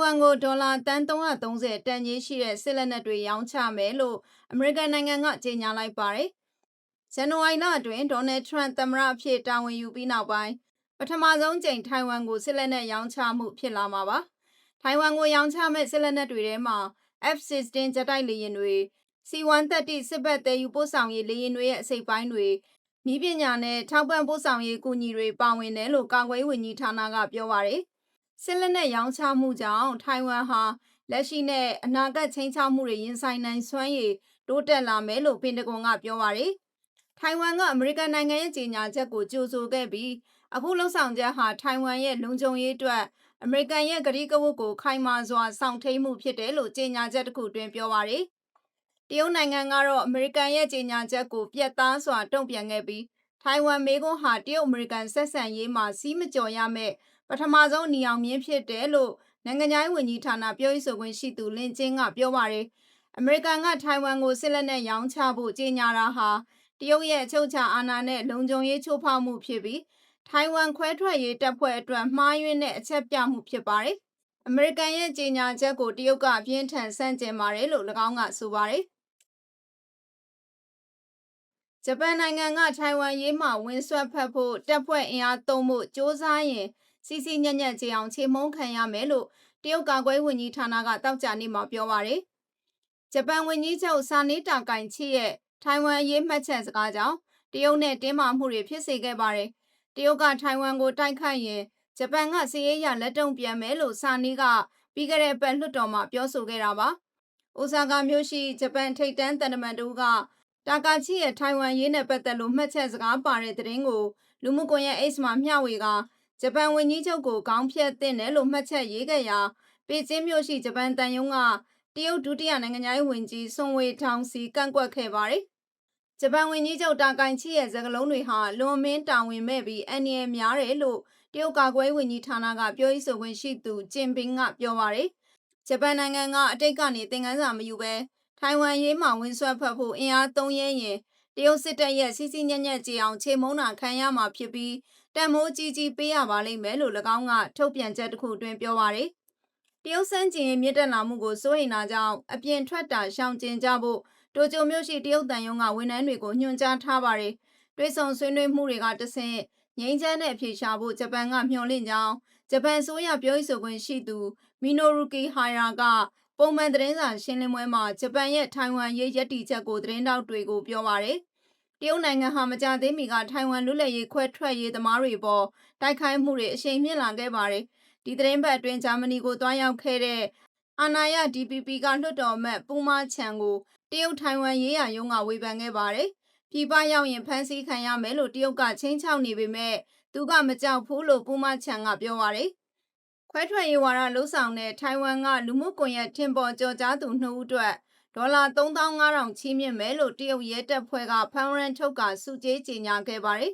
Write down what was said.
ကိုဒေါ်လာတန်330တန်ကြီးရှိတဲ့စစ်လက်နက်တွေရောင်းချမယ်လို့အမေရိကန်နိုင်ငံကကြေညာလိုက်ပါတယ်။ဇန်နဝါရီလအတွင်းဒေါ်နယ်ထရန့်သမ္မတအဖြစ်တာဝန်ယူပြီးနောက်ပိုင်းပထမဆုံးကြိမ်ထိုင်ဝမ်ကိုစစ်လက်နက်ရောင်းချမှုဖြစ်လာမှာပါ။ထိုင်ဝမ်ကိုရောင်းချမဲ့စစ်လက်နက်တွေထဲမှာ F-16 ဂျက်တိုက်လေယာဉ်တွေ C-130 စစ်ဘက်သေးယူပို့ဆောင်ရေးလေယာဉ်တွေရဲ့အစိတ်ပိုင်းတွေဤပညာနဲ့ထောက်ပံ့ပို့ဆောင်ရေးကူညီတွေပါဝင်တယ်လို့ကာကွယ်ရေးဝန်ကြီးဌာနကပြောပါတယ်။ စစ်လက်နက်ရောင်းချမှုကြောင့်ထိုင်ဝမ်ဟာလက်ရှိနဲ့အနာဂတ်ချင်းချောက်မှုတွေရင်ဆိုင်နိုင်စွမ်းရည်တိုးတက်လာမယ်လို့ပင်တဂွန်ကပြောပါတယ်။ထိုင်ဝမ်ကအမေရိကန်နိုင်ငံရဲ့ကြေညာချက်ကိုကြိုဆိုခဲ့ပြီးအခုလှုပ်ဆောင်ချက်ဟာထိုင်ဝမ်ရဲ့လုံခြုံရေးအတွက်အမေရိကန်ရဲ့ကတိကဝတ်ကိုခိုင်မာစွာစောင့်ထိန်မှုဖြစ်တယ်လို့ကြေညာချက်တစ်ခုတွင်ပြောပါတယ်။တရုတ်နိုင်ငံကတော့အမေရိကန်ရဲ့ကြေညာချက်ကိုပြက်သားစွာတုံ့ပြန်ခဲ့ပြီးထိုင်ဝမ်မေကွန်းဟာတရုတ်အမေရိကန်ဆက်ဆံရေးမှာစီးမကြော်ရမဲ့ ပထမဆုံးနေအောင်မြင်ဖြစ်တယ်လို့နိုင်ငံခြားရေးဝန်ကြီးဌာနပြောရေးဆိုခွင့်ရှိသူလင်ကျင်းကပြောပါတယ်။အမေရိကန်ကထိုင်ဝမ်ကိုစစ်လက်နက်ရောင်းချဖို့ကြေညာတာဟာတရုတ်ရဲ့အချုပ်အခြာအာဏာနဲ့လုံခြုံရေးချိုးဖောက်မှုဖြစ်ပြီးထိုင်ဝမ်ခွဲထွက်ရေးတပ်ဖွဲ့အတွက်မှားယွင်းတဲ့အချက်ပြမှုဖြစ်ပါတယ်။အမေရိကန်ရဲ့ကြေညာချက်ကိုတရုတ်ကအပြင်းထန်ဆန့်ကျင်ပါတယ်လို့၎င်းကဆိုပါတယ်။ဂျပန်နိုင်ငံကထိုင်ဝမ်ရေးမှာဝင်ဆွတ်ဖက်ဖို့တပ်ဖွဲ့အင်အားသုံးဖို့စ조사ရင် စီစီညံ့ညံ့ကြအောင်ချေမှုန်းခံရမယ်လို့တရုတ်ကာကွယ်ဝင်ကြီးဌာနကတောက်ကြနေမှာပြောပါရယ်ဂျပန်ဝန်ကြီးချုပ်စာနေတာကိုင်ချီရဲ့ထိုင်ဝမ်ရေးမှတ်ချက်စကားကြောင့်တရုတ်နဲ့တင်းမာမှုတွေဖြစ်စေခဲ့ပါတယ်တရုတ်ကထိုင်ဝမ်ကိုတိုက်ခိုက်ရင်ဂျပန်ကစီးရဲရလက်တုံပြန်မယ်လို့စာနီးကပြီးခဲ့တဲ့ပတ်လွှတ်တော်မှာပြောဆိုခဲ့တာပါ။အိုဆာကာမြို့ရှိဂျပန်ထိပ်တန်းတန်တမန်တို့ကတာကာချီရဲ့ထိုင်ဝမ်ရေးနဲ့ပတ်သက်လို့မှတ်ချက်စကားပါတဲ့သတင်းကိုလူမှုကွန်ရက် X မှာမျှဝေက ဂျပန်ဝန်ကြီးချုပ်ကိုခေါင်းဖြတ်တင်တယ်လို့မှတ်ချက်ရေးခဲ့ရာပေကျင်းမြို့ရှိဂျပန်တန်ယုံကတရုတ်ဒုတိယနိုင်ငံသားဝန်ကြီးဆွန်ဝေထောင်စီကန့်ကွက်ခဲ့ပါတယ်။ဂျပန်ဝန်ကြီးချုပ်တာကိုင်ချီရဲ့စကားလုံးတွေဟာလွန်မင်းတာဝန်မဲ့ပြီးအန္တရာယ်များတယ်လို့တရုတ်ကာကွယ်ဝန်ကြီးဌာနကပြောရေးဆိုခွင့်ရှိသူကျင်ပင်းကပြောပါတယ်။ဂျပန်နိုင်ငံကအတိတ်ကနေသင်ခန်းစာမယူဘဲထိုင်ဝမ်ရေးမှာဝင်ဆွတ်ဖက်ဖို့အင်အားသုံးရဲရင် တရုတ်စစ်တပ်ရဲ့စီစီညံ့ညံ့ကြအောင်ခြေမုံတာခံရမှာဖြစ်ပြီးတန်မိုးကြီးကြီးပေးရပါလိမ့်မယ်လို့၎င်းကထုတ်ပြန်ချက်တစ်ခုတွင်ပြောပါရယ်တရုတ်စန်းကျင်မြင့်တက်လာမှုကိုစိုးရိမ်တာကြောင့်အပြင်ထွက်တာရှောင်ကျဉ်ကြဖို့တိုကျိုမြို့ရှိတရုတ်တန်ယုံကဝန်ထမ်းတွေကိုညွှန်ကြားထားပါရယ်တွဲဆုံဆွေးနွေးမှုတွေကတဆင့်ငြိမ်းချမ်းတဲ့အဖြေရှာဖို့ဂျပန်ကမျှော်လင့်ကြောင်းဂျပန်ဆိုရပြောရေးဆိုခွင့်ရှိသူမီနိုရူကီဟာယာက ပုံမှန်သတင်းစာရှင်းလင်းပွဲမှာဂျပန်ရဲ့ထိုင်ဝမ်ရေးရည်တည်ချက်ကိုသတင်းတောက်တွေကိုပြောပါရယ်တရုတ်နိုင်ငံဟာမကြသေးမီကထိုင်ဝမ်လွတ်လပ်ရေးခွဲထွက်ရေးသမားတွေပေါ်တိုက်ခိုက်မှုတွေအရှိန်မြင့်လာခဲ့ပါတယ်ဒီသတင်းပတ်အတွင်းဂျာမနီကိုတွားရောက်ခဲ့တဲ့အာနာယ DPP ကလွှတ်တော်အမတ်ပူမာချန်ကိုတရုတ်ထိုင်ဝမ်ရေးရာရုံးကဝေဖန်ခဲ့ပါတယ်ပြည်ပရောက်ရင်ဖမ်းဆီးခံရမယ်လို့တရုတ်ကချင်းချောက်နေပေမဲ့သူကမကြောက်ဘူးလို့ပူမာချန်ကပြောပါတယ် ခွဲထွက်ရေးဝါဒလှုပ်ဆောင်တဲ့ထိုင်ဝမ်ကလူမှုကွန်ရက်ထင်ပေါ်ကြော်ကြားသူနှစ်ဦးအတွက်ဒေါ်လာ3500ချီးမြှင့်မယ်လို့တရုတ်ရဲတပ်ဖွဲ့ကဖမ်းရန်ထုတ်ကစုကြေးကြေညာခဲ့ပါတယ်